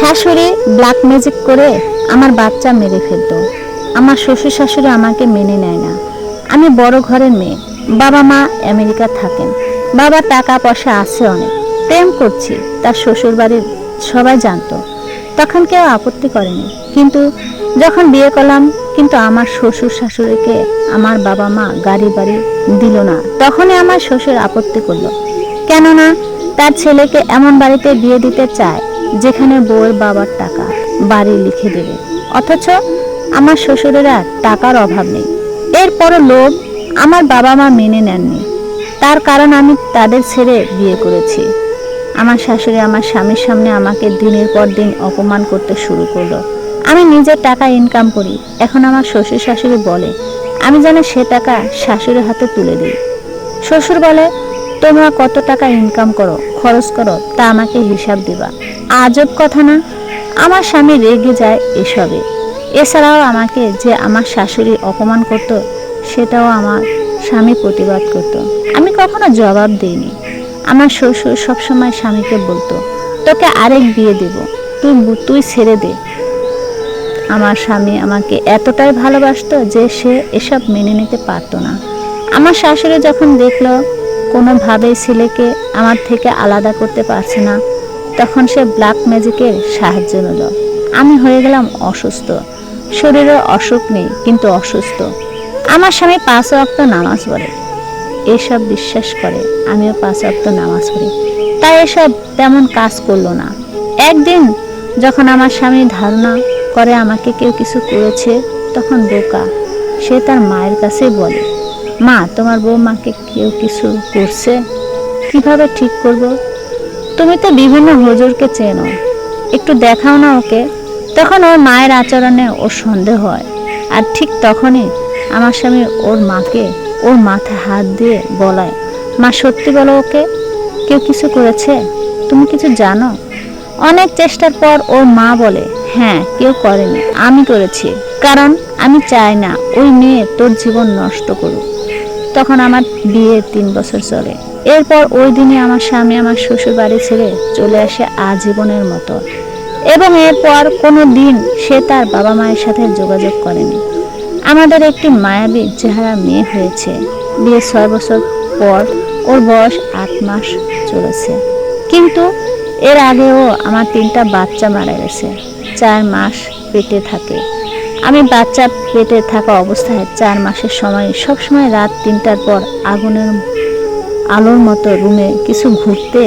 শাশুড়ি black magic করে আমার বাচ্চা মেরে ফেলতো। আমার শ্বশুর শাশুড়ি আমাকে মেনে নেয় না। আমি বড় ঘরের মেয়ে। বাবা মা আমেরিকা থাকেন। বাবা টাকা পয়সা আছে অনেক। প্রেম করছি, তার শ্বশুর বাড়ির সবাই জানতো। তখন কেউ আপত্তি করেনি। কিন্তু যখন বিয়ে করলাম, কিন্তু আমার শ্বশুর শাশুড়িকে আমার বাবা মা গাড়ি বাড়ি দিল না। তখনই আমার শ্বশুর আপত্তি করল। কেননা তার ছেলেকে এমন বাড়িতে বিয়ে দিতে চায় যেখানে বউয়ের বাবার টাকা বাড়ি লিখে দেবে। অথচ আমার শ্বশুরেরা টাকার অভাব নেই। এরপরও লোক আমার বাবা মা মেনে নেননি। তার কারণ আমি তাদের ছেড়ে বিয়ে করেছি। আমার শাশুড়ি আমার স্বামীর সামনে আমাকে দিনের পর দিন অপমান করতে শুরু করল। আমি নিজের টাকা ইনকাম করি। এখন আমার শ্বশুর শাশুড়ি বলে, আমি যেন সে টাকা শাশুড়ির হাতে তুলে দিই। শ্বশুর বলে তোমরা কত টাকা ইনকাম করো, খরচ করো, তা আমাকে হিসাব দিবা। আজব কথা না? আমার স্বামী রেগে যায় এসবে। এছাড়াও আমাকে যে আমার শাশুড়ি অপমান করত, সেটাও আমার স্বামী প্রতিবাদ করত। আমি কখনো জবাব দিইনি। আমার শ্বশুর সবসময় স্বামীকে বলতো, তোকে আরেক বিয়ে দেব। তুই তুই ছেড়ে দে। আমার স্বামী আমাকে এতটাই ভালোবাসতো যে সে এসব মেনে নিতে পারতো না। আমার শাশুড়ি যখন দেখল কোনোভাবেই ছেলেকে আমার থেকে আলাদা করতে পারছে না। তখন সে ব্ল্যাক ম্যাজিকের সাহায্য নিল। আমি হয়ে গেলাম অসুস্থ। শরীরে অসুখ নেই, কিন্তু অসুস্থ। আমার স্বামী পাঁচ ওয়াক্ত নামাজ পড়ে। এসব বিশ্বাস করে, আমিও পাঁচ ওয়াক্ত নামাজ পড়ি। তাই এসব তেমন কাজ করল না। একদিন যখন আমার স্বামী ধারণা করে আমাকে কেউ কিছু করেছে, তখন বোকা। সে তার মায়ের কাছে বলে মা, তোমার বৌমাকে কেউ কিছু করছে? কীভাবে ঠিক করব? তুমি তো বিভিন্ন হুজুরকে চেনো। একটু দেখাও না ওকে। তখন ওর মায়ের আচরণে ওর সন্দেহ হয়। আর ঠিক তখনই আমার স্বামী ওর মাকে ওর মাথায় হাত দিয়ে বলায়, মা, সত্যি বলো ওকে, কেউ কিছু করেছে? তুমি কিছু জানো? অনেক চেষ্টার পর ওর মা বলে হ্যাঁ কেউ করেনি। আমি করেছি। কারণ আমি চাই না ওই মেয়ে তোর জীবন নষ্ট করুক। তখন আমার বিয়ে তিন বছর চলে। এরপর ওই দিনে আমার স্বামী আমার শ্বশুর বাড়ি ছেড়ে চলে আসে আজীবনের মতো। এবং এরপর কোনো দিন সে তার বাবা মায়ের সাথে যোগাযোগ করেনি। আমাদের একটি মায়াবী চেহারা মেয়ে হয়েছে। বিয়ে ছয় বছর পর ওর বয়স আট মাস চলেছে। কিন্তু এর আগেও আমার তিনটা বাচ্চা মারা গেছে। চার মাস পেটে থাকে। আমি বাচ্চা পেটে থাকা অবস্থায় চার মাসের সময় সব সময় রাত তিনটার পর আগুনের আলোর মতো রুমে কিছু ঘুরতে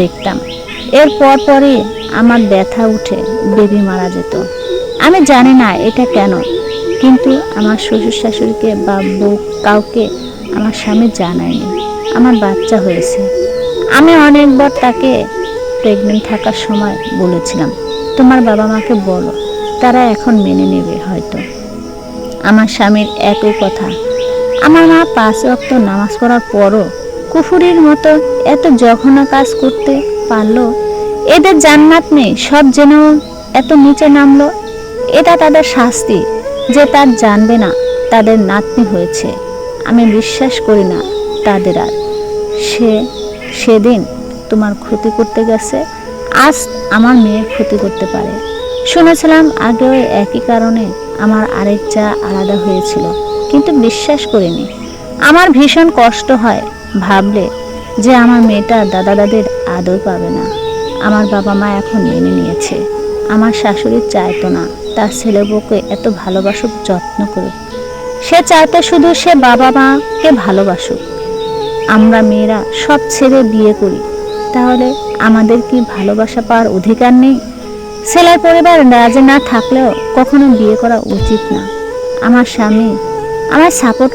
দেখতাম। এর পর পরই আমার ব্যথা উঠে, বেবি মারা যেত। আমি জানি না এটা কেন, কিন্তু আমার শ্বশুর শাশুড়িকে বা বউ কাউকে আমার স্বামী জানায়নি। আমার বাচ্চা হয়েছে। আমি অনেকবার তাকে প্রেগনেন্ট থাকার সময় বলেছিলাম, তোমার বাবা মাকে বলো। তারা এখন মেনে নেবে হয়তো। আমার স্বামীর একই কথা। আমার মা পাঁচ ওয়াক্ত নামাজ পড়ার পরও কুফুরির মতো এত জঘন্য কাজ করতে পারল। এদের জান্নাত নেই, সব জেনেও এত নিচে নামলো। এটা তাদের শাস্তি যে তার জানবে না তাদের নাতনি হয়েছে। আমি বিশ্বাস করি না তাদের আর। সে, সেদিন তোমার ক্ষতি করতে গেছে, আজ আমার মেয়ের ক্ষতি করতে পারে। শুনেছিলাম আগেও একই কারণে আমার আরেক চা আলাদা হয়েছিল, কিন্তু বিশ্বাস করিনি। আমার ভীষণ কষ্ট হয় ভাবলে যে আমার মেয়েটা দাদা দাদের আদর পাবে না। আমার বাবা মা এখন মেনে নিয়েছে। আমার শাশুড়ি চাইতো না তার ছেলে বউকে এত ভালোবাসুক, যত্ন করুক। সে চাইতো শুধু সে বাবা মাকে ভালোবাসুক। আমরা মেয়েরা সব ছেড়ে বিয়ে করি। তাহলে আমাদের কি ভালোবাসা পাওয়ার অধিকার নেই? ছেলের পরিবার রাজি না থাকলেও কখনো বিয়ে করা উচিত না। আমার স্বামী আমার সাপোর্ট